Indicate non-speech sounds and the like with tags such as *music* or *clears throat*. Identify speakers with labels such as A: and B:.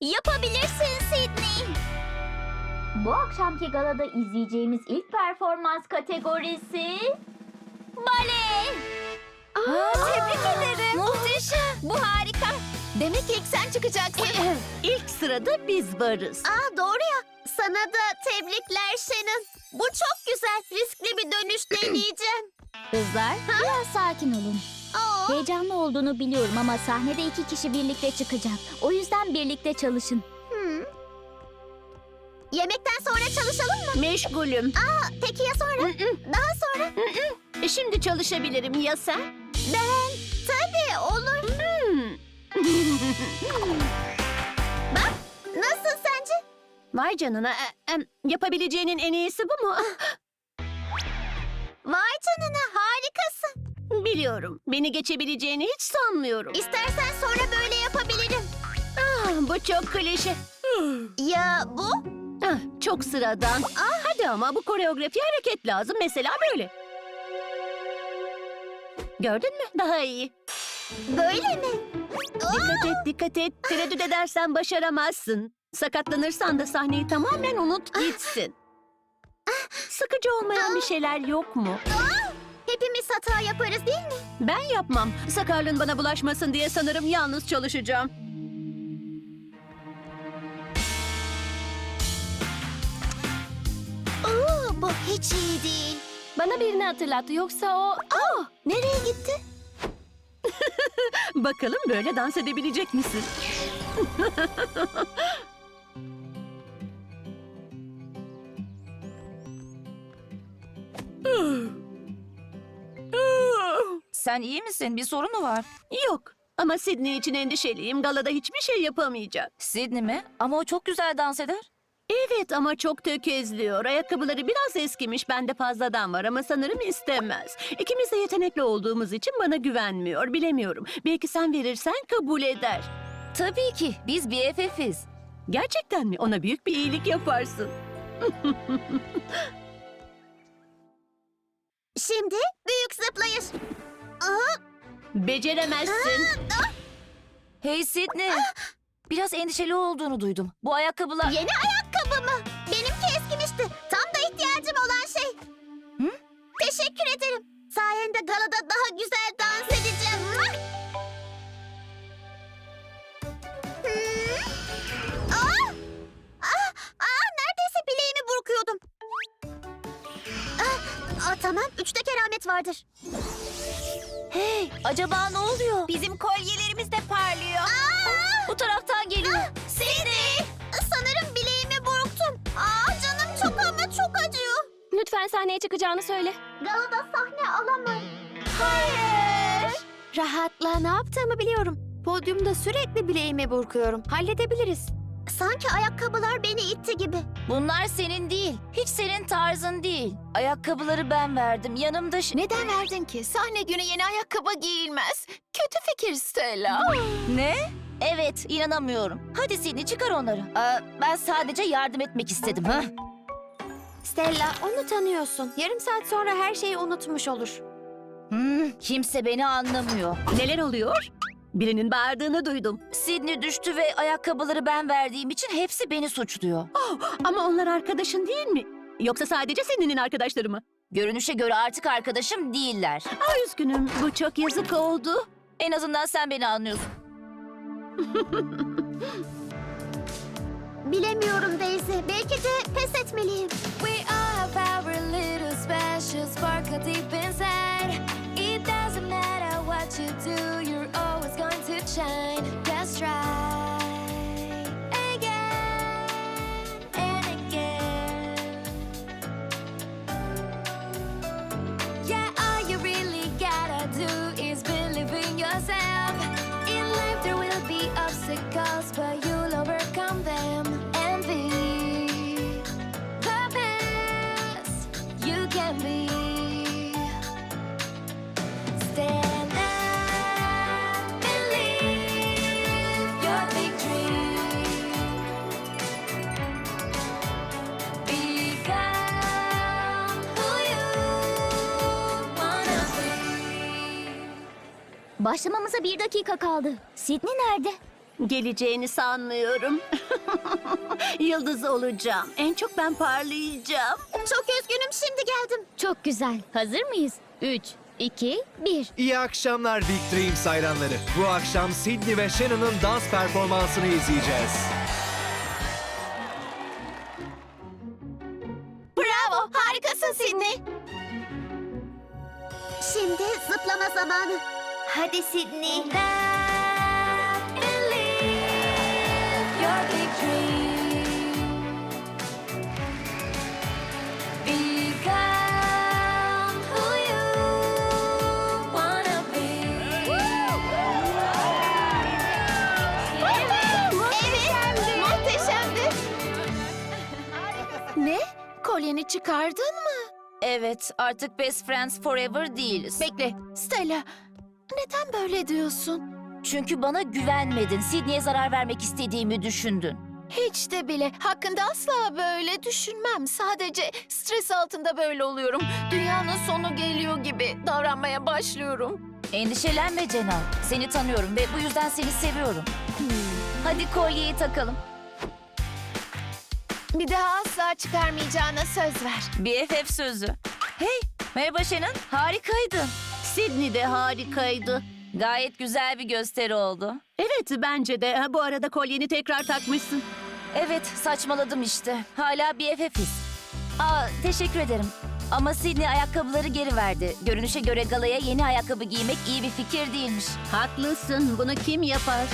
A: Yapabilirsin Sydney. Bu akşamki galada izleyeceğimiz ilk performans kategorisi bale.
B: tebrik ederim.
A: Muhteşem. Bu harika.
B: Demek ilk sen çıkacaksın. *clears throat*
C: İlk sırada biz varız.
A: Aa doğru ya. Sana da tebrikler Shannon. Bu çok güzel. Riskli bir dönüş deneyeceğim.
D: Kızlar biraz sakin olun.
A: Aa,
D: Heyecanlı olduğunu biliyorum ama sahnede iki kişi birlikte çıkacak. O yüzden birlikte çalışın.
A: hmm. Yemekten sonra çalışalım mı?
C: Meşgulüm.
A: Aa, peki ya sonra? Daha sonra?
C: E, Şimdi çalışabilirim ya sen?
A: Ben tabii olur.
C: Hmm. *laughs*
A: Bak nasıl sence?
C: Vay canına. e, em, yapabileceğinin en iyisi bu mu? *laughs*
A: Vay canına harikasın.
C: Biliyorum. Beni geçebileceğini hiç sanmıyorum.
A: İstersen sonra böyle yapabilirim.
C: Ah, bu çok klişe.
A: Ya bu?
C: Ah, çok sıradan. Hadi ama bu koreografi hareket lazım. Mesela böyle. Gördün mü? Daha iyi.
A: Böyle mi?
C: Dikkat et, dikkat et. Tereddüt edersen başaramazsın. Sakatlanırsan da sahneyi tamamen unut gitsin. Sıkıcı olmayan bir şeyler yok mu?
A: Hepimiz hata yaparız değil mi?
C: Ben yapmam. Sakarlığın bana bulaşmasın diye sanırım yalnız çalışacağım.
A: Oo, bu hiç iyi değil.
B: Bana birini hatırlattı yoksa o...
A: Aa, nereye gitti? *laughs*
C: Bakalım böyle dans edebilecek misin? *laughs*
E: Sen iyi misin? Bir sorun mu var?
C: Yok. Ama Sydney için endişeliyim. Galada hiçbir şey yapamayacak.
E: Sydney mi? Ama o çok güzel dans eder.
C: Evet ama çok tökezliyor. Ayakkabıları biraz eskimiş. Bende fazladan var ama sanırım istemez. İkimiz de yetenekli olduğumuz için bana güvenmiyor. Bilemiyorum. Belki sen verirsen kabul eder.
E: Tabii ki. Biz BFF'iz.
C: Gerçekten mi? Ona büyük bir iyilik yaparsın.
A: Şimdi büyük zıplayış.
C: Beceremezsin.
E: Hey Sydney. Biraz endişeli olduğunu duydum. Bu ayakkabılar...
A: yeni ayakkabı mı? Benimki eskimişti. Tam da ihtiyacım olan şey.
E: Hı?
A: Teşekkür ederim. Sayende galada daha güzel dans edeceğim. Aa, aa, tamam, üçte keramet vardır.
E: Hey, acaba ne oluyor?
A: Bizim kolyelerimiz de parlıyor.
E: Bu taraftan geliyor.
A: Seni! Sanırım bileğimi burktum. Aa, canım çok ama çok acıyor.
B: Lütfen sahneye çıkacağını söyle.
A: Galada sahne alamam.
B: Hayır. Rahatla ne yaptığımı biliyorum. Podyumda sürekli bileğimi burkuyorum. Halledebiliriz.
A: Sanki ayakkabılar beni itti gibi.
E: Bunlar senin değil. Hiç senin tarzın değil. Ayakkabıları ben verdim. Yanımda... ş-
B: Neden verdin ki? Sahne günü yeni ayakkabı giyilmez. Kötü fikir Stella. *gasps*
E: Ne? Evet, inanamıyorum. Hadi Sydney çıkar onları. Aa, ben sadece yardım etmek istedim. ha?
B: Stella onu tanıyorsun. Yarım saat sonra her şeyi unutmuş olur.
E: Hmm, kimse beni anlamıyor.
C: Neler oluyor? Birinin bağırdığını duydum.
E: Sydney düştü ve ayakkabıları ben verdiğim için hepsi beni suçluyor.
C: Ama onlar arkadaşın değil mi? Yoksa sadece senin arkadaşları mı?
E: Görünüşe göre artık arkadaşım değiller.
C: Aa, üzgünüm. Bu çok yazık oldu.
E: En azından sen beni anlıyorsun. *laughs*
A: Bilemiyorum Daisy. Belki de pes etmeliyim.
F: We all have our little special sparkle deep inside. What you do, you're always going to shine. Just try again and again. Yeah, all you really gotta do is believe in yourself. In life, there will be obstacles, but you'll
D: Başlamamıza bir dakika kaldı. Sidney nerede?
C: Geleceğini sanmıyorum. *laughs* Yıldız olacağım. En çok ben parlayacağım.
A: Çok üzgünüm şimdi geldim.
D: Çok güzel. Hazır mıyız? 3, 2, 1.
G: İyi akşamlar Big Dreams hayranları. Bu akşam Sydney ve Shannon'ın dans performansını izleyeceğiz.
A: Bravo, harikasın Sidney. Şimdi zıplama zamanı.
B: Hadi Sydney.
F: Laugh and live your big dream. Become who you wanna be.
A: Evet, muhteşemdi.
H: Ne? Kolyeni çıkardın mı?
E: Evet, artık best friends forever değiliz.
H: Bekle, Stella. Neden böyle diyorsun?
E: Çünkü bana güvenmedin. Sydney'e zarar vermek istediğimi düşündün.
H: Hiç de bile. Hakkında asla böyle düşünmem. Sadece stres altında böyle oluyorum. Dünyanın sonu geliyor gibi davranmaya başlıyorum.
E: Endişelenme Cenal. Seni tanıyorum ve bu yüzden seni seviyorum. Hadi kolyeyi takalım.
H: Bir daha asla çıkarmayacağına söz ver.
E: BFF sözü. Hey, merhaba Shannon. Harikaydın.
C: Sydney de harikaydı.
E: Gayet güzel bir gösteri oldu.
C: Evet bence de. Ha, Bu arada kolyeni tekrar takmışsın.
E: Evet, saçmaladım işte. Hala BFF'iz. Aa, teşekkür ederim. Ama Sydney ayakkabıları geri verdi. Görünüşe göre galaya yeni ayakkabı giymek iyi bir fikir değilmiş.
C: Haklısın. Bunu kim yapar?